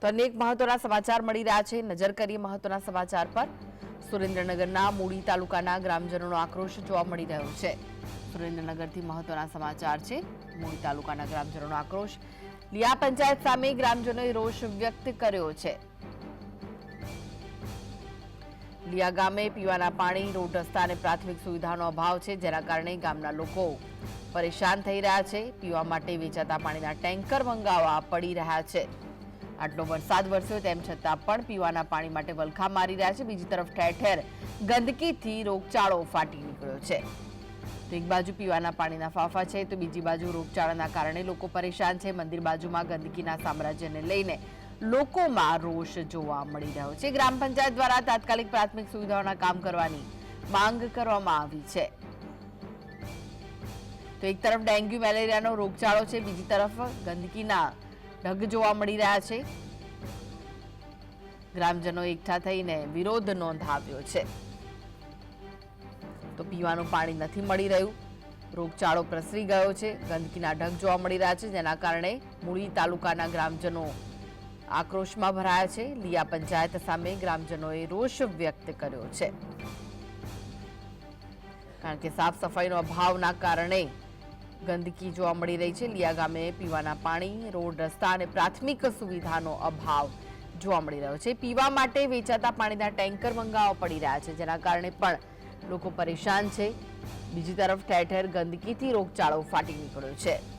તો અનેક મહત્વના સમાચાર મળી રહ્યા છે. નજર કરીએ મહત્વના સમાચાર પર. સુરેન્દ્રનગરના મૂડી તાલુકાના ગ્રામજનોનો આક્રોશ જોવા મળી રહ્યો છે. સુરેન્દ્રનગરથી મહત્વના સમાચાર છે. મૂડી તાલુકાના ગ્રામજનોનો આક્રોશ. લિયા પંચાયત સામે ગ્રામજનોએ રોષ વ્યક્ત કર્યો છે. લિયા ગામે પીવાના પાણી, રોડ રસ્તા અને પ્રાથમિક સુવિધાનો અભાવ છે, જેના કારણે ગામના લોકો પરેશાન થઈ રહ્યા છે. પીવા માટે વેચાતા પાણીના ટેન્કર મંગાવવા પડી રહ્યા છે. આટલો વરસાદ વરસ્યો તેમ છતાં પણ પીવાના પાણી માટે વલખા મારી રહ્યા છે. બીજી તરફ ઠેર ઠેર ગંદકીથી રોગચાળો ફાટી નીકળ્યો છે. તો એક બાજુ પીવાના પાણીના ફાફા છે, તો બીજી બાજુ રોગચાળાના કારણે લોકો પરેશાન છે. મંદિર બાજુમાં ગંદકીના સામ્રાજ્યને લઈને લોકોમાં રોષ જોવા મળી રહ્યો છે. ગ્રામ પંચાયત દ્વારા તાત્કાલિક પ્રાથમિક સુવિધાઓના કામ કરવાની માંગ કરવામાં આવી છે. તો એક તરફ ડેન્ગ્યુ મેલેરિયાનો રોગચાળો છે, બીજી તરફ ગંદકીના ઢગ જોવા મળી રહ્યા છે. ગ્રામજનો એકઠા થઈને વિરોધ નોંધાવ્યો છે. તો પીવાનું પાણી નથી મળી રહ્યું. રોગચાળો પ્રસરી ગયો છે. ગંદકીના ઢગ જોવા મળી રહ્યા છે, જેના કારણે મૂળી તાલુકાના ગ્રામજનો આક્રોશમાં ભરાયા છે. લિયા પંચાયત સામે ગ્રામજનોએ રોષ વ્યક્ત કર્યો છે. કારણ કે સાફ સફાઈનો અભાવના કારણે ગંદકી જોવા મળી રહી છે. લિયા ગામે પીવાના પાણી, રોડ રસ્તા અને પ્રાથમિક સુવિધાનો અભાવ જોવા મળી રહ્યો છે. પીવા માટે વેચાતા પાણીના ટેન્કર મંગાવવા પડી રહ્યા છે, જેના કારણે પણ લોકો પરેશાન છે. બીજી તરફ ઠેર ઠેર ગંદકીથી રોગચાળો ફાટી નીકળ્યો છે.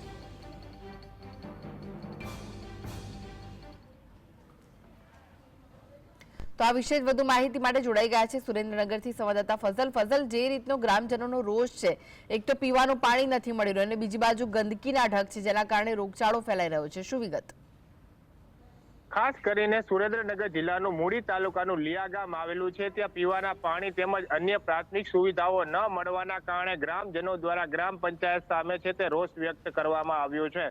તો આ વિશે વધુ માહિતી માટે જોડાઈ ગયા છે સુરેન્દ્રનગરથી સંવાદદાતા ફઝલ. ફઝલ, જે રીતનો ગ્રામજનોનો રોષ છે, એક તો પીવાનું પાણી નથી મળી રહ્યું અને બીજી બાજુ ગંદકીના ઢગ છે, જેના કારણે રોગચાળો ફેલાઈ રહ્યો છે. શું વિગત? ખાસ કરીને સુરેન્દ્રનગર જિલ્લાનું મૂડી તાલુકાનું લિયા ગામ આવેલું છે. ત્યાં પીવાના પાણી તેમજ અન્ય પ્રાથમિક સુવિધાઓ ન મળવાના કારણે ગ્રામજનો દ્વારા ગ્રામ પંચાયત સામે છે તે રોષ વ્યક્ત કરવામાં આવ્યો છે.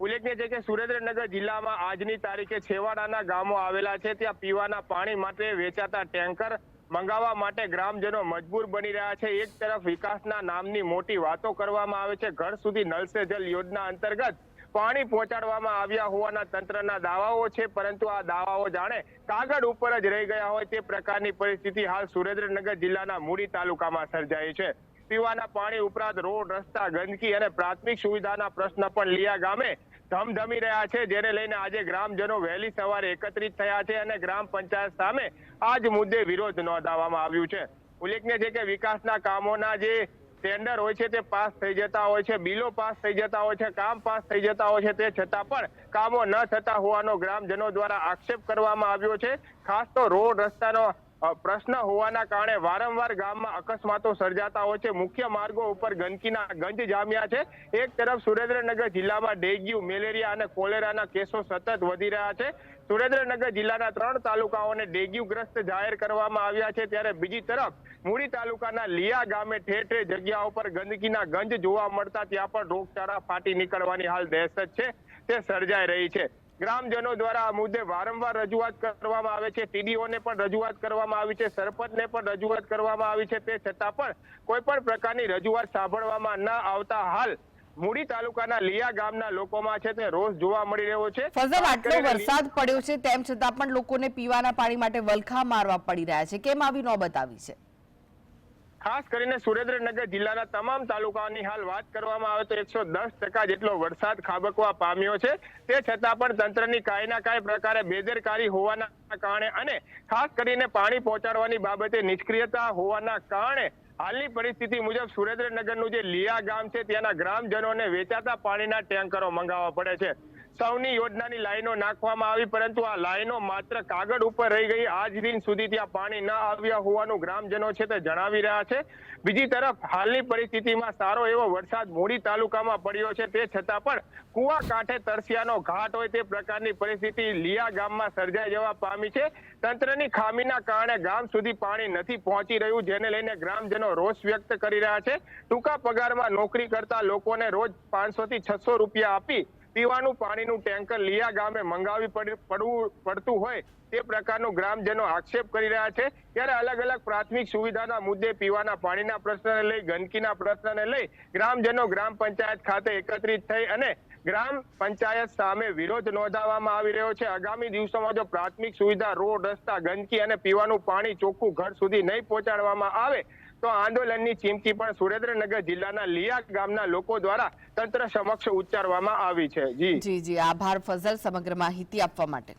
ઉલ્લેખનીય છે કે સુરેન્દ્રનગર જિલ્લામાં આજની તારીખે છેવાડાના ગામો આવેલા છે. ત્યાં પીવાના પાણી માટે વેચાતા ટેન્કર મંગાવવા માટે ગ્રામજનો મજબૂર બની રહ્યા છે. એક તરફ વિકાસના નામની મોટી વાતો કરવામાં આવે છે. ઘર સુધી નલ જલ યોજના અંતર્ગત પાણી પહોંચાડવામાં આવ્યા હોવાના તંત્રના દાવાઓ છે. પરંતુ આ દાવાઓ જાણે કાગળ ઉપર જ રહી ગયા હોય તે પ્રકારની પરિસ્થિતિ હાલ સુરેન્દ્રનગર જિલ્લાના મૂડી તાલુકામાં સર્જાઈ છે. પીવાના પાણી ઉપરાંત રોડ, રસ્તા, ગંદકી અને પ્રાથમિક સુવિધાના પ્રશ્ન પણ લિયા ગામે ધમધમી રહ્યા છે, જેને લઈને આજે ગ્રામજનો વહેલી સવારે એકત્રિત થયા છે અને ગ્રામ પંચાયત સામે આ જ મુદ્દે વિરોધ નોંધાવવામાં આવ્યું છે. ઉલ્લેખનીય છે કે વિકાસના કામોના જે ટેન્ડર હોય છે તે પાસ થઈ જતા હોય છે, બિલો પાસ થઈ જતા હોય છે, કામ પાસ થઈ જતા હોય છે તે છતાં પણ કામો ન થતા હોવાનો ગ્રામજનો દ્વારા આક્ષેપ કરવામાં આવ્યો છે. ખાસ તો રોડ, રસ્તાનો પ્રશ્ન હોવાના કારણે વારંવાર ગામમાં અકસ્માતો સર્જાતા હોય છે. મુખ્ય માર્ગો ઉપર ગંદકીના ગંજ જામ્યા છે. એક તરફ સુરેન્દ્રનગર જિલ્લામાં ડેન્ગ્યુ, મેલેરિયા અને કોલેરાના કેસો સતત વધી રહ્યા છે. સુરેન્દ્રનગર જિલ્લાના ત્રણ તાલુકાઓને ડેન્ગ્યુગ્રસ્ત જાહેર કરવામાં આવ્યા છે. ત્યારે બીજી તરફ મૂળી તાલુકાના લિયા ગામે ઠેર ઠેર જગ્યાઓ પર ગંદકીના ગંજ જોવા મળતા ત્યાં પણ રોગચાળા ફાટી નીકળવાની હાલ દહેશત છે. તે સર્જાઈ રહી છે. ગ્રામજનો દ્વારા આ મુદ્દે વારંવાર રજૂઆત કરવામાં આવે છે. ટીડીઓને પણ રજૂઆત કરવામાં આવી છે. સરપંચને પણ રજૂઆત કરવામાં આવી છે. તે છતાં પણ કોઈ પણ પ્રકારની રજૂઆત સાંભળવામાં ન આવતા હાલ મૂડી તાલુકાના લિયા ગામના લોકોમાં છે તે રોષ જોવા મળી રહ્યો છે. ફઝલ આટલો વરસાદ પડ્યો છે તેમ છતાં પણ લોકોને પીવાના પાણી માટે વલખા મારવા પડી રહ્યા છે. કેમ આવી નોબત આવી છે? ખાસ કરીને સુરેન્દ્રનગર જિલ્લાના તમામ તાલુકાઓની હાલ વાત કરવામાં આવે તો એકસો દસ ટકા જેટલો વરસાદ ખાબકવા પામ્યો છે. તે છતાં પણ તંત્રની કાંઈ ના કાંઈ પ્રકારે બેદરકારી હોવાના કારણે અને ખાસ કરીને પાણી પહોંચાડવાની બાબતે નિષ્ક્રિયતા હોવાના કારણે હાલની પરિસ્થિતિ મુજબ સુરેન્દ્રનગરનું જે લિયા ગામ છે, ત્યાંના ગ્રામજનોને વેચાતા પાણીના ટેન્કરો મંગાવવા પડે છે. સૌની યોજનાની લાઈનો નાખવામાં આવી, પરંતુ આ લાઈનો માત્ર કાગળ ઉપર રહી ગઈ. આજ દિન સુધી ત્યાં પાણી ન આવ્યા હોવાનું ગ્રામજનો છે તે જણાવી રહ્યા છે. બીજી તરફ, હાલની પરિસ્થિતિમાં સારો એવો વરસાદ મૂડી તાલુકામાં પડ્યો છે. તે છતાં પણ કુવા કાંઠે તરસિયાનો ઘાટ હોય તે પ્રકારની પરિસ્થિતિ લિયા ગામમાં સર્જાઈ જવા પામી છે. તંત્રની ખામીના કારણે ગામ સુધી પાણી નથી પહોંચી રહ્યું, જેને લઈને ગ્રામજનો રોષ વ્યક્ત કરી રહ્યા છે. ટૂંકા પગારમાં નોકરી કરતા લોકોને રોજ પાંચસો થી છસો રૂપિયા આપી પીવાનું પાણીનું ટેન્કર લિયા ગામે મંગાવી પડ- પડવું, પડતું હોય તે પ્રકારનું ગ્રામજનો આક્ષેપ કરી રહ્યા છે. ત્યારે અલગ અલગ પ્રાથમિક સુવિધાના મુદ્દે પીવાના પાણીના પ્રશ્નને લઈ, ગંદકીના પ્રશ્નને લઈ ગ્રામજનો ગ્રામ પંચાયત ખાતે એકત્રિત થઈ અને ગ્રામ પંચાયત સામે વિરોધ નોંધાવવામાં આવી રહ્યો છે. આગામી દિવસોમાં જો પ્રાથમિક સુવિધા, રોડ, રસ્તા, ગંદકી અને પીવાનું પાણી ચોખ્ખું ઘર સુધી નહીં પહોંચાડવામાં આવે તો આંદોલનની ચીમકી પણ સુરેન્દ્રનગર જિલ્લાના લિયા ગામના લોકો દ્વારા તંત્ર સમક્ષ ઉચ્ચારવામાં આવી છે. જી જી. આભાર ફઝલ સમગ્ર માહિતી આપવા માટે.